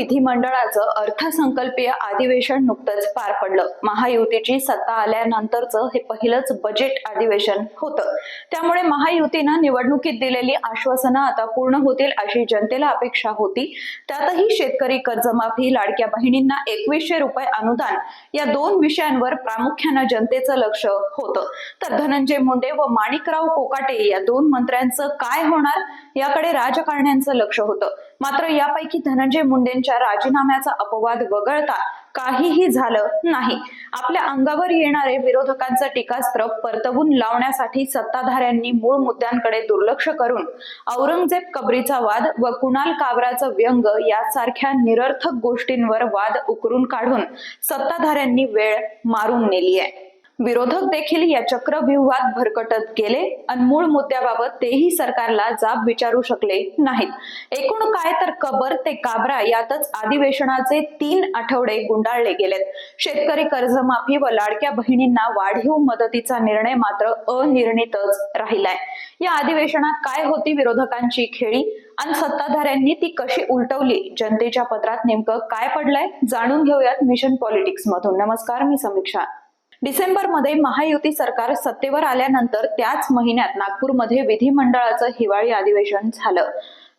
विधिमंडळाचं अर्थसंकल्पीय अधिवेशन नुकतंच पार पडलं. महायुतीची सत्ता आल्यानंतरचं हे पहिलंच बजेट अधिवेशन होतं. त्यामुळे महायुतीनं निवडणुकीत दिलेली आश्वासनं आता पूर्ण होतील अशी जनतेला अपेक्षा होती. त्यातही शेतकरी कर्जमाफी लाडक्या बहिणींना एकवीसशे रुपये अनुदान या दोन विषयांवर प्रामुख्यानं जनतेचं लक्ष होतं. तर धनंजय मुंडे व माणिकराव कोकाटे या दोन मंत्र्यांचं काय होणार याकडे राजकारण्यांचं लक्ष होतं. मात्र यापैकी धनंजय मुंडेंच्या राजीनाम्याचा अपवाद वगळता काहीही झालं नाही. आपल्या अंगावर येणारे विरोधकांचं टीकास्त्र परतवून लावण्यासाठी सत्ताधाऱ्यांनी मूळ मुद्द्यांकडे दुर्लक्ष करून औरंगजेब कबरीचा वाद व कुणाल काबराचं व्यंग यासारख्या निरर्थक गोष्टींवर वाद उकरून काढून सत्ताधाऱ्यांनी वेळ मारून नेली आहे. विरोधक देखील या चक्रव्यूहात भरकटत गेले आणि मूळ मुद्द्याबाबत तेही सरकारला जाब विचारू शकले नाहीत. एकूण काय तर कबर ते काबरा यातच अधिवेशनाचे तीन आठवडे गुंडाळले गेलेत. शेतकरी कर्जमाफी व लाडक्या बहिणींना वाढीव मदतीचा निर्णय मात्र अनिर्णितच राहिलाय. या अधिवेशनात काय होती विरोधकांची खेळी आणि सत्ताधाऱ्यांनी ती कशी उलटवली? जनतेच्या पत्रात नेमकं काय पडलंय? जाणून घेऊयात मिशन पॉलिटिक्स मधून नमस्कार मी समीक्षा. डिसेंबरमध्ये महायुती सरकार सत्तेवर आल्यानंतर त्याच महिन्यात नागपूरमध्ये विधिमंडळाचं हिवाळी अधिवेशन झालं.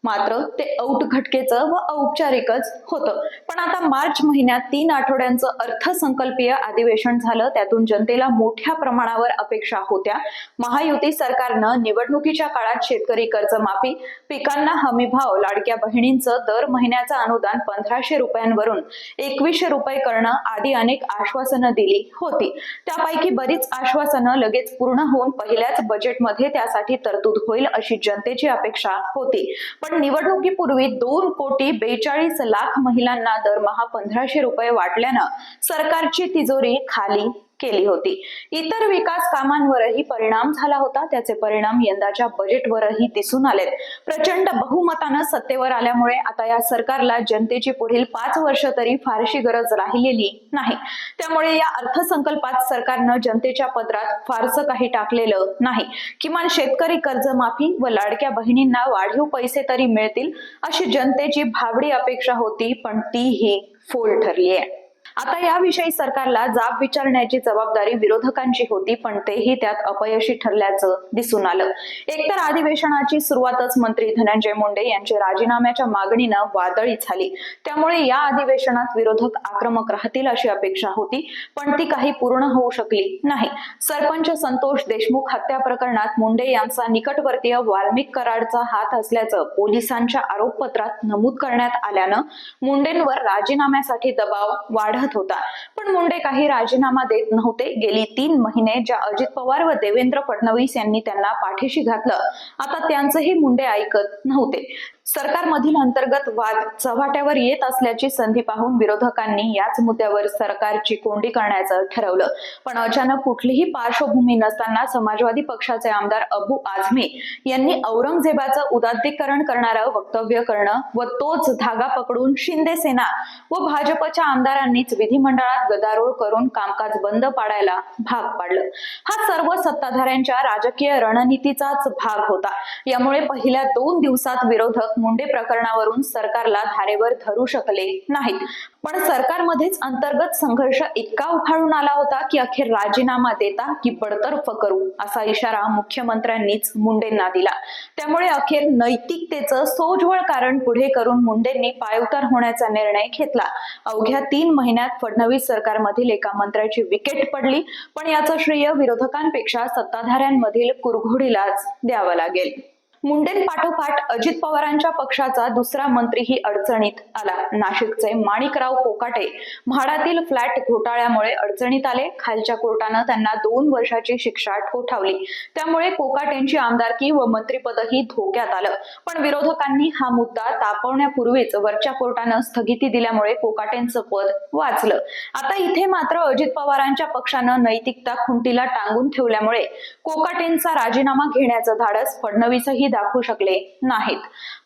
मात्र ते औट घटकेचं व औपचारिकच होतं. पण आता मार्च महिन्यात तीन आठवड्यांचं अर्थसंकल्पीय अधिवेशन झालं. त्यातून जनतेला मोठ्या प्रमाणावर अपेक्षा होत्या. महायुती सरकारनं निवडणुकीच्या काळात शेतकरी कर्जमाफी पिकांना हमीभाव लाडक्या बहिणींचं दर महिन्याचं अनुदान पंधराशे रुपयांवरून एकवीसशे रुपये करणं आदी अनेक आश्वासनं दिली होती. त्यापैकी बरीच आश्वासनं लगेच पूर्ण होऊन पहिल्याच बजेटमध्ये त्यासाठी तरतूद होईल अशी जनतेची अपेक्षा होती. पण निवडणुकीपूर्वी दोन कोटी बेचाळीस लाख महिलांना दरमहा पंधराशे रुपये वाटल्यानं सरकारची तिजोरी खाली. केली होती. इतर विकास कामांवरही परिणाम झाला होता. त्याचे परिणाम यंदाच्या बजेटवरही दिसून आलेत. प्रचंड बहुमतानं सत्तेवर आल्यामुळे आता या सरकारला जनतेची पुढील पाच वर्ष तरी फारशी गरज राहिलेली नाही. त्यामुळे या अर्थसंकल्पात सरकारनं जनतेच्या पदरात फारसं काही टाकलेलं नाही. किमान शेतकरी कर्जमाफी व लाडक्या बहिणींना वाढीव पैसे तरी मिळतील अशी जनतेची भाबडी अपेक्षा होती पण तीही फोल ठरली आहे आता याविषयी सरकारला जाब विचारण्याची जबाबदारी विरोधकांची होती पण तेही त्यात अपयशी ठरल्याचं दिसून आलं. एकतर अधिवेशनाची सुरुवातच मंत्री धनंजय मुंडे यांच्या राजीनाम्याच्या मागणीनं वादळी झाली. त्यामुळे या अधिवेशनात विरोधक आक्रमक राहतील अशी अपेक्षा होती पण ती काही पूर्ण होऊ शकली नाही. सरपंच संतोष देशमुख हत्या प्रकरणात मुंडे यांचा निकटवर्तीय वाल्मिक कराडचा हात असल्याचं पोलिसांच्या आरोपपत्रात नमूद करण्यात आल्यानं मुंडेंवर राजीनाम्यासाठी दबाव वाढ राहत होता. पण मुंडे काही राजीनामा देत नव्हते. गेली तीन महिने ज्या अजित पवार व देवेंद्र फडणवीस यांनी त्यांना पाठीशी घातलं आता त्यांचंही मुंडे ऐकत नव्हते. सरकारमधील अंतर्गत वाद चव्हाट्यावर येत असल्याची संधी पाहून विरोधकांनी याच मुद्द्यावर सरकारची कोंडी करण्याचं ठरवलं. पण अचानक कुठलीही पार्श्वभूमी नसताना समाजवादी पक्षाचे आमदार अबू आझमी यांनी औरंगजेबाचं उदात्तीकरण करणारं वक्तव्य करणं व तोच धागा पकडून शिंदे सेना व भाजपच्या आमदारांनीच विधिमंडळात गदारोळ करून कामकाज बंद पाडायला भाग पाडलं. हा सर्व सत्ताधाऱ्यांच्या राजकीय रणनीतीचाच भाग होता. यामुळे पहिल्या दोन दिवसात विरोधक मुंडे प्रकरणावरून सरकारला धारेवर धरू शकले नाहीत. पण सरकारमध्येच अंतर्गत संघर्ष इतका उफाळून आला होता की अखेर राजीनामा देता की बडतर्फ करू असा इशारा मुख्यमंत्र्यांनीच मुंडेंना दिला. त्यामुळे अखेर नैतिकतेचं सोजवळ कारण पुढे करून मुंडेंनी पायउतार होण्याचा निर्णय घेतला. अवघ्या तीन महिन्यात फडणवीस सरकारमधील एका मंत्र्याची विकेट पडली पण याचं श्रेय विरोधकांपेक्षा सत्ताधाऱ्यांमधील कुरघोडीलाच द्यावं लागेल. मुंडेंपाठोपाठ अजित पवारांच्या पक्षाचा दुसरा मंत्रीही अडचणीत आला. नाशिकचे माणिकराव कोकाटे म्हाडातील फ्लॅट घोटाळ्यामुळे अडचणीत आले. खालच्या कोर्टानं त्यांना दोन वर्षाची शिक्षा ठोठावली. त्यामुळे कोकाटेंची आमदारकी व मंत्रीपदही धोक्यात आलं. पण विरोधकांनी हा मुद्दा तापवण्यापूर्वीच वरच्या कोर्टानं स्थगिती दिल्यामुळे कोकाटेंचं पद वाचलं. आता इथे मात्र अजित पवारांच्या पक्षानं नैतिकता खुंटीला टांगून ठेवल्यामुळे कोकाटेंचा राजीनामा घेण्याचं धाडस फडणवीसही दाखवू शकले नाहीत.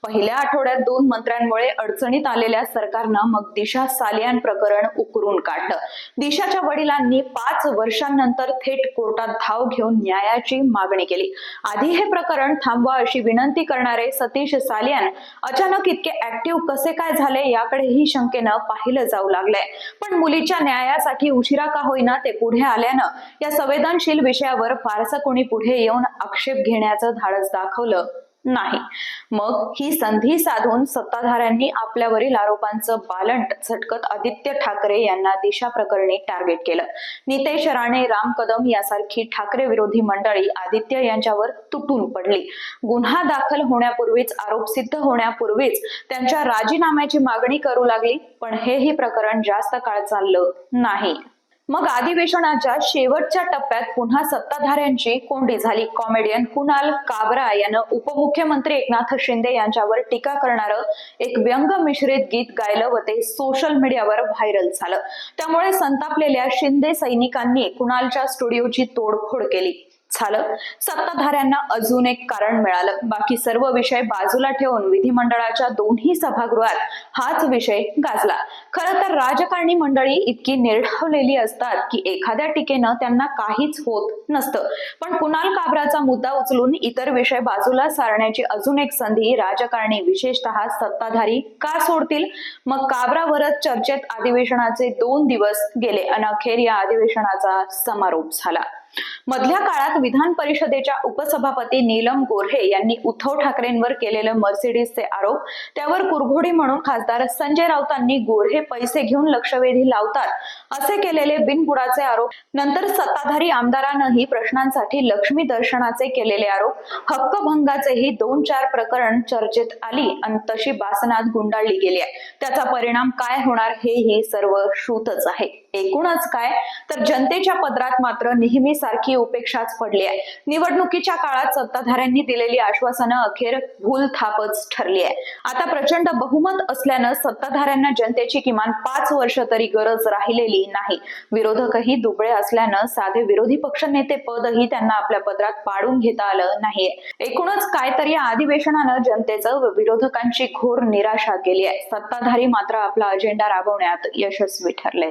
पहिल्या आठवड्यात दोन मंत्र्यांमुळे अडचणीत आलेल्या सरकारनं मग दिशा सालियान प्रकरण उकरून काढलं. दिशाच्या वडिलांनी पाच वर्षांनंतर थेट कोर्टात धाव घेऊन न्यायाची मागणी केली. आधी हे प्रकरण थांबवा अशी विनंती करणारे सतीश सालियान अचानक इतके ऍक्टिव्ह कसे काय झाले याकडेही शंकेनं पाहिलं जाऊ लागलंय. पण मुलीच्या न्यायासाठी उशिरा का होईना ते पुढे आल्यानं या संवेदनशील विषयावर फारसं कोणी पुढे येऊन आक्षेप घेण्याचं धाडस दाखवलं. नाही. मग ही संधी साधून सत्ताधाऱ्यांनी आपल्यावरील आरोपांचं बालंट झटकत आदित्य ठाकरे यांना दिशा प्रकरणी टार्गेट केलं. नितेश राणे राम कदम यासारखी ठाकरे विरोधी मंडळी आदित्य यांच्यावर तुटून पडली. गुन्हा दाखल होण्यापूर्वीच आरोप सिद्ध होण्यापूर्वीच त्यांच्या राजीनाम्याची मागणी करू लागली पण हेही प्रकरण जास्त काळ चाललं नाही. मग अधिवेशनाच्या शेवटच्या टप्प्यात पुन्हा सत्ताधाऱ्यांची कोंडी झाली. कॉमेडियन कुणाल काबरा यानं उपमुख्यमंत्री एकनाथ शिंदे यांच्यावर टीका करणारं एक व्यंग मिश्रित गीत गायलं व ते सोशल मीडियावर व्हायरल झालं. त्यामुळे संतापलेल्या शिंदे सैनिकांनी कुणालच्या स्टुडिओची तोडफोड केली. झालं. सत्ताधाऱ्यांना अजून एक कारण मिळालं. बाकी सर्व विषय बाजूला ठेवून विधिमंडळाच्या दोन्ही सभागृहात हाच विषय गाजला. खरं तर राजकारणी मंडळी इतकी निर्ढवलेली असतात की एखाद्या टीकेनं त्यांना काहीच होत नसतं. पण कुणाल काबराचा मुद्दा उचलून इतर विषय बाजूला सारण्याची अजून एक संधी राजकारणी विशेषतः सत्ताधारी का सोडतील? मग काबरावरच चर्चेत अधिवेशनाचे दोन दिवस गेले आणि अखेर या अधिवेशनाचा समारोप झाला. मधल्या काळात विधान परिषदेच्या उपसभापती नीलम गोऱ्हे यांनी उद्धव ठाकरेंवर केलेले मर्सिडीजचे आरोप त्यावर कुरघोडी म्हणून खासदार संजय राऊतांनी गोऱ्हे पैसे घेऊन लक्षवेधी लावतात असे केलेले बिनबुडाचे आरोप. नंतर सत्ताधारी आमदारानंही प्रश्नांसाठी लक्ष्मी दर्शनाचे केलेले आरोप. हक्कभंगाचेही दोन चार प्रकरण चर्चेत आली आणि तशी बासनात गुंडाळली गेली आहे. त्याचा परिणाम काय होणार हेही सर्व श्रुतच आहे. एकूणच काय? तर जनतेच्या पदरात मात्र नेहमी सारखी उपेक्षाच पडली आहे. निवडणुकीच्या काळात सत्ताधाऱ्यांनी दिलेली आश्वासनं अखेर भूल थापच ठरली आहे. आता प्रचंड बहुमत असल्यानं सत्ताधाऱ्यांना जनतेची किमान पाच वर्ष तरी गरज राहिलेली नाही. विरोधकही दुबळे असल्यानं साधे विरोधी पक्षनेते पदही त्यांना आपल्या पदरात पाडून घेता आलं नाहीये. एकूणच काय तर या अधिवेशनानं जनतेचं व विरोधकांची घोर निराशा केली आहे. सत्ताधारी मात्र आपला अजेंडा राबवण्यात यशस्वी ठरले